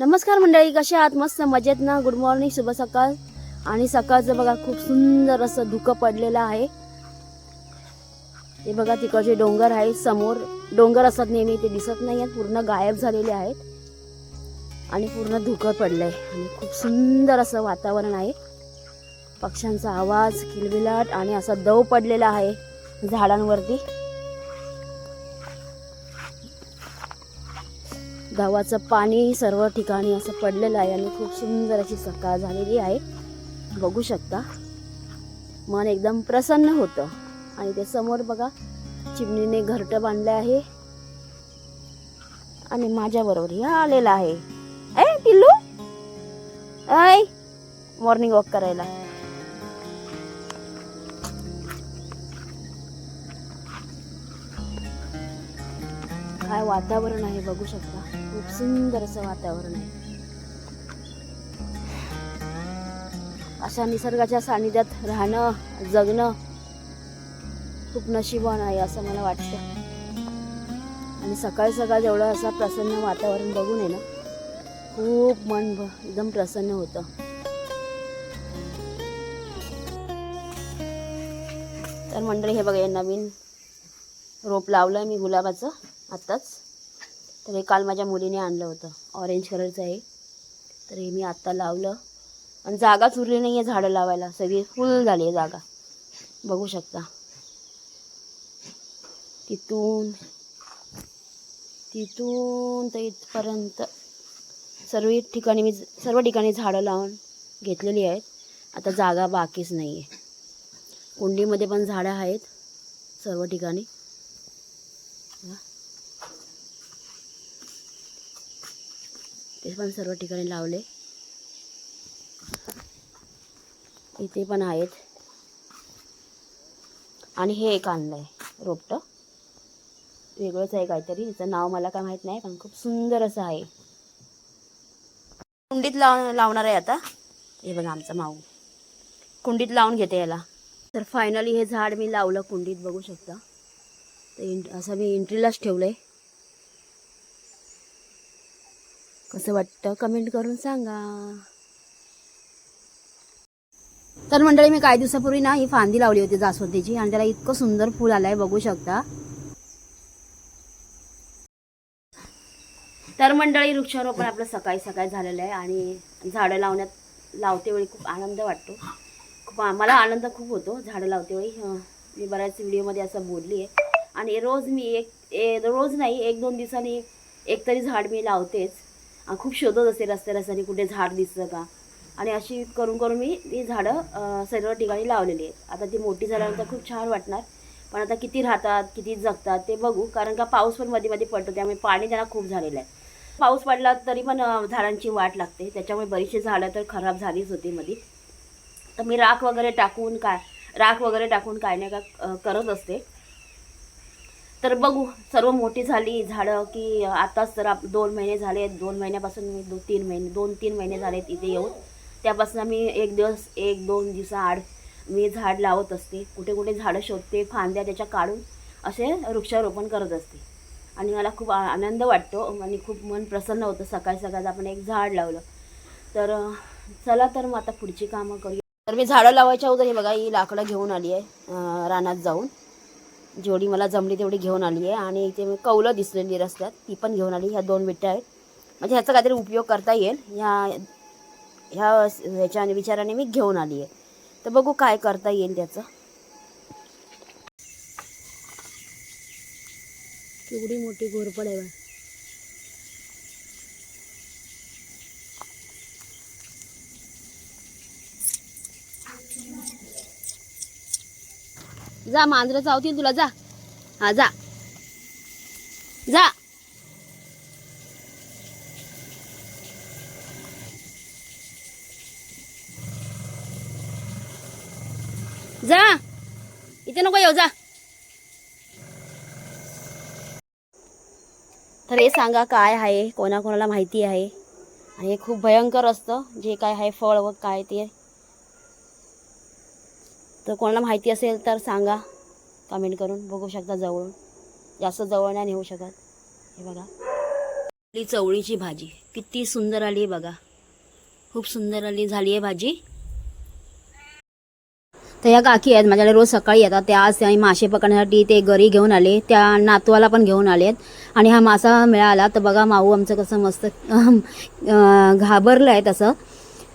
नमस्कार मंडळी कसे आहात? मस्त मजेत ना? गुड मॉर्निंग शुभ सकाळ. आणि सकाळचं बघा खूप सुंदर असं धुकं पडलेलं आहे. ते बघा तिकडचे डोंगर आहेत समोर. डोंगर असतात नेहमी ते दिसत नाही आहेत. पूर्ण गायब झालेले आहेत. आणि पूर्ण धुकं पडलंय. आणि खूप सुंदर असं वातावरण आहे. पक्ष्यांचा आवाज किलबिलाट आणि असा दव पडलेला आहे झाडांवरती. गावाचं पाणी सर्व ठिकाणी असं पडलेलं आहे आणि खूप सुंदर अशी सकाळ झालेली आहे. बघू शकता. मन एकदम प्रसन्न होतं. आणि ते समोर बघा चिमणीने घरटं बांधलं आहे. आणि माझ्याबरोबर ह्या आलेला आहे. ए पिल्लू! ऐ मॉर्निंग वॉक करायला. काय वातावरण आहे बघू शकता. खूप सुंदर असं वातावरण आहे. अशा निसर्गाच्या सानिध्यात राहणं जगणं खूप नशिबान आहे असं मला वाटतं. आणि सकाळी सकाळ जेवढं असं प्रसन्न वातावरण बघून आहे ना खूप मन एकदम प्रसन्न होतं. तर मंडळी हे बघा नवीन रोप लावलं आहे मी गुलाबाचं. आत्ताच. तर हे काल माझ्या मुलीने आणलं होतं. ऑरेंज कलरचं आहे तर हे मी आत्ता लावलं. आणि जागाच उरली नाही आहे झाडं लावायला. सगळी फुल झाली आहे जागा. बघू शकता. तिथून तिथून तर इथपर्यंत सर्व ठिकाणी मी सर्व ठिकाणी झाडं लावून घेतलेली आहेत. आता जागा बाकीच नाही आहे कुंडीमध्ये पण झाडं आहेत सर्व ठिकाणी. ते पण सर्व ठिकाणी लावले. इथे पण आहेत. आणि हे एक आणलं आहे रोपटं. वेगळंच आहे काहीतरी. त्याचं नाव मला काय माहीत नाही पण खूप सुंदर असं आहे. कुंडीत लाव लावणार आहे आता. हे बघा आमचा माऊ. कुंडीत लावून घेते याला. तर फायनली हे झाड मी लावलं कुंडीत बघू शकता. तर असं मी एंट्रीलाच ठेवलं आहे कसं वाटतं? कमेंट करून सांगा. तर मंडळी मी काही दिवसापूर्वी ना ही फांदी लावली होती जास्वंदीची आणि त्याला इतकं सुंदर फूल आलंय बघू शकता. तर मंडळी वृक्षारोपण आपलं सकाळी सकाळी झालेलं आहे आणि झाडं लावण्यात लावते वेळी खूप आनंद वाटतो. खूप मला आनंद खूप होतो झाडं लावते वेळी. मी बऱ्याच व्हिडिओमध्ये असं बोलली आहे. आणि रोज मी एक ए रोज नाही एक दोन दिवसांनी एक तरी झाड मी लावतेच. खूप शोधत असते रस्त्या रस्त्याने कुठे झाड दिसतं का. आणि अशी करून करून मी ती झाडं सर्व ठिकाणी लावलेली आहेत. आता ती मोठी झाल्यानंतर खूप छान वाटणार. पण आता किती राहतात किती जगतात ते बघू. कारण का पाऊस पण मध्ये मध्ये पडतो त्यामुळे पाणी त्यांना खूप झालेलं आहे. पाऊस पडला तरी पण झाडांची वाट लागते. त्याच्यामुळे बरीचशी झाडं तर खराब झालीच होती मध्ये तर मी राख वगैरे टाकून काय राख वगैरे टाकून काय नाही का करत असते. तर बघू सर्व मोठी झाली झाडं की आताच तर आप दोन महिने झाले दोन महिन्यापासून मी दो तीन महिने दोन तीन महिने झालेत इथे येऊन. त्यापासून मी एक दिवस एक दोन दिवसाआड मी झाड लावत असते. कुठे कुठे झाडं शोधते फांद्या त्याच्या काढून असे वृक्षारोपण करत असते. आणि मला खूप आनंद वाटतो आणि खूप मन प्रसन्न होतं. सकाळी सकाळचं आपण एक झाड लावलं. तर चला तर मग आता पुढची कामं करूया. तर मी झाडं लावायच्या अगोदर हे बघा ही लाकडं घेऊन आली आहे रानात जाऊन. जेवढी मला जमली तेवढी घेऊन आली आहे. आणि इथे मी कौलं दिसलेली रस्त्यात. ती पण घेऊन आली. ह्या दोन विट्या आहेत. म्हणजे ह्याचा काहीतरी उपयोग करता येईल. ह्या ह्या ह्याच्या विचाराने मी घेऊन आली आहे. तर बघू काय करता येईल त्याचं. केवढी मोठी घोरपड आहे जा मांजरं चावतील तुला जा. हा जा. जा. जा. इथे नको येऊ जा. तर हे सांगा काय आहे कोणाकोणाला माहिती आहे? आणि हे खूप भयंकर असतं जे काय आहे फळ व काय ते. तर कोणाला माहिती असेल तर सांगा. कमेंट करून. बघू शकता जवळून. जास्त जवळ नाही नेऊ शकत. हे बघा. आपली चवळीची भाजी. किती सुंदर आली आहे बघा. खूप सुंदर आली झाली आहे भाजी. तर या काकी आहेत. माझ्याकडे रोज सकाळी येतात. त्या आज त्या मासे पकडण्यासाठी ते गरी घेऊन आले. त्या नातवाला पण घेऊन आले आहेत आणि हा मासा मिळाला. तर बघा माऊ आमचं कसं मस्त घाबरलं आहे तसं.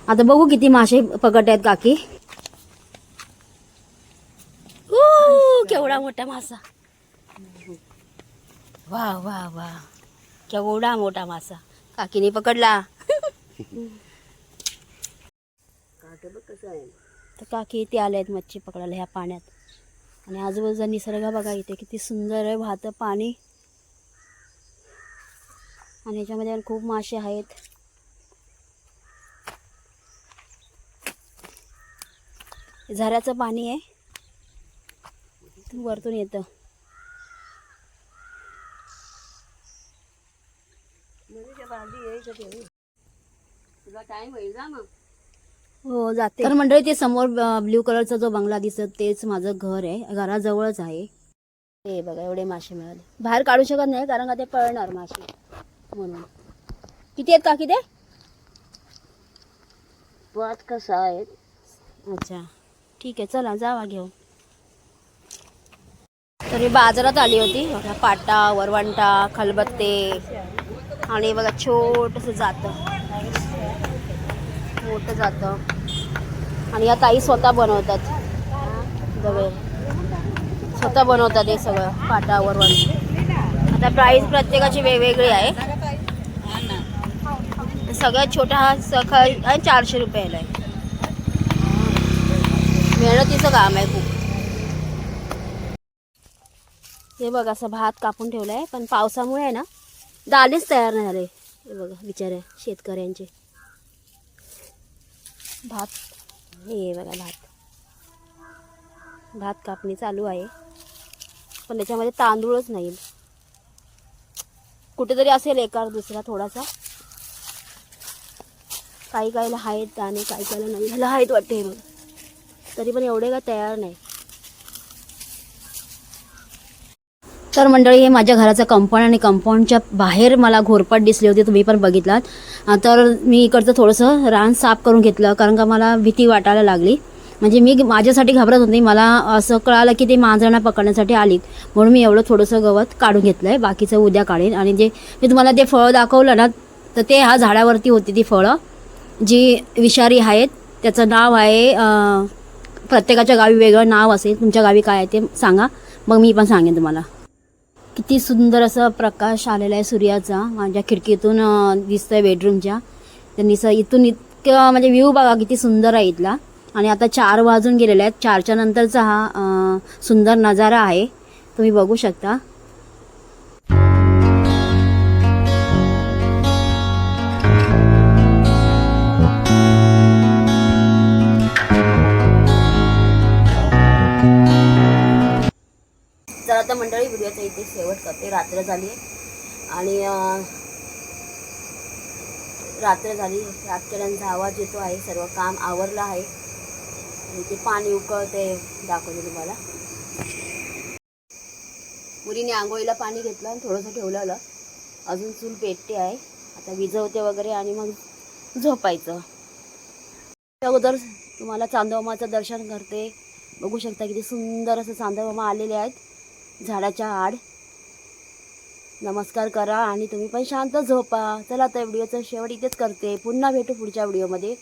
आता बघू किती मासे पकडत आहेत काकी. केवढा मोठा मासा. वा वा वा. केवढा मोठा मासा. काकीने पकडला. तर काकी इथे आले आहेत मच्छी पकडायला ह्या पाण्यात. आणि आजूबाजूचा निसर्ग बघा इथे किती सुंदर आहे वाहतं पाणी. आणि याच्यामध्ये खूप मासे आहेत. झऱ्याचं पाणी आहे. वरतून येतं. हो जाते. तर मंडळी ते समोर ब्ल्यू कलरचा जो बंगला दिसत तेच माझं घर आहे. घराजवळच आहे. हे बघा एवढे मासे मिळाले. बाहेर काढू शकत नाही कारण का ते पळणार मासे. म्हणून. किती आहेत काकी ते? पाच का सहा आहेत? अच्छा. ठीक आहे चला जावा घेऊन. तरी बाजारात आली होती. बघा पाटा वरवंटा खलबत्ते आणि बघा छोटंसं जातं. मोठं जातं. आणि या ताई स्वतः बनवतात. दवे स्वतः बनवतात हे सगळं पाटा वरवंट. आता प्राईस प्रत्येकाची वेगवेगळी आहे. सगळ्यात छोटा हा सकाळी आहे चारशे रुपयाला आहे. मेहनतीचं काम आहे खूप. हे बघा असं भात कापून ठेवलं आहे पण पावसामुळे आहे ना दालेच तयार नाही झाले. हे बघा बिचारे शेतकऱ्यांचे. भात हे बघा भात. भात कापणी चालू आहे. पण त्याच्यामध्ये तांदूळच नाही. कुठेतरी असेल एका दुसरा थोडासा. काही काहीला आहेत आणि काही काहीला नाही. झालं आहेत वाटते हे बघ. तरी पण एवढे काय तयार नाही. तर मंडळी हे माझ्या घराचं कंपाऊंड आणि कंपाऊंडच्या बाहेर मला घोरपट दिसली होती तुम्ही पण बघितलात. तर मी इकडचं थोडंसं रान साफ करून घेतलं कारण का मला भीती वाटायला लागली. म्हणजे मी माझ्यासाठी घाबरत होती मला असं कळालं की ते मांजरांना पकडण्यासाठी आलीत. म्हणून मी एवढं थोडंसं गवत काढून घेतलं आहे बाकीचं उद्या काढेन. आणि जे मी तुम्हाला ते फळं दाखवलं ना तर ते ह्या झाडावरती होती ती फळं जी विषारी आहेत. त्याचं नाव आहे प्रत्येकाच्या गावी वेगळं नाव असेल. तुमच्या गावी काय आहे ते सांगा. मग मी पण सांगेन तुम्हाला. किती सुंदर असं प्रकाश आलेला आहे सूर्याचा. माझ्या खिडकीतून दिसतंय बेडरूमच्या तर निस इथून इतकं म्हणजे व्ह्यू बघा किती सुंदर आहे इथला. आणि आता चार वाजून गेलेले आहेत. चारच्या नंतरचा हा सुंदर नजारा आहे. तुम्ही बघू शकता. आता मंडळी व्हिडिओचा इथे शेवट करते. रात्र झाली आणि रात्र झाली रातकड्यांचा आवाज येतो आहे. सर्व काम आवरलं आहे. आणि ते पाणी उकळते दाखवते तुम्हाला. मुलीने आंघोळीला पाणी घेतलं आणि थोडंसं ठेवलं अजून चूल पेटते आहे. आता विजवते वगैरे आणि मग झोपायचं. अगोदर तुम्हाला चांदोमाचं दर्शन करते. बघू शकता किती सुंदर असं चांदोमा आलेले आहेत. झाडाच्या आड. नमस्कार करा आणि तुम्ही पण शांत झोपा. चला तर व्हिडिओचा शेवट इथेच करते. पुन्हा भेटू पुढच्या व्हिडिओमध्ये.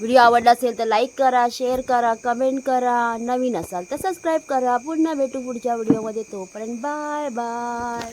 व्हिडिओ आवडला असेल तर लाईक करा शेअर करा कमेंट करा. नवीन असाल तर सबस्क्राईब करा. पुन्हा भेटू पुढच्या व्हिडिओमध्ये. तोपर्यंत बाय बाय